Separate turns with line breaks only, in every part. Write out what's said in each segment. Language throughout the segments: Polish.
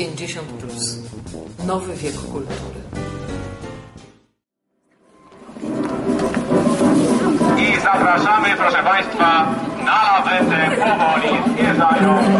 50. Plus. Nowy wiek kultury.
I zapraszamy, proszę Państwa, na lawetę powoli zjeżdżają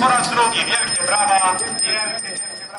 Po raz drugi wielkie brawa. Wielkie, wielkie, wielkie.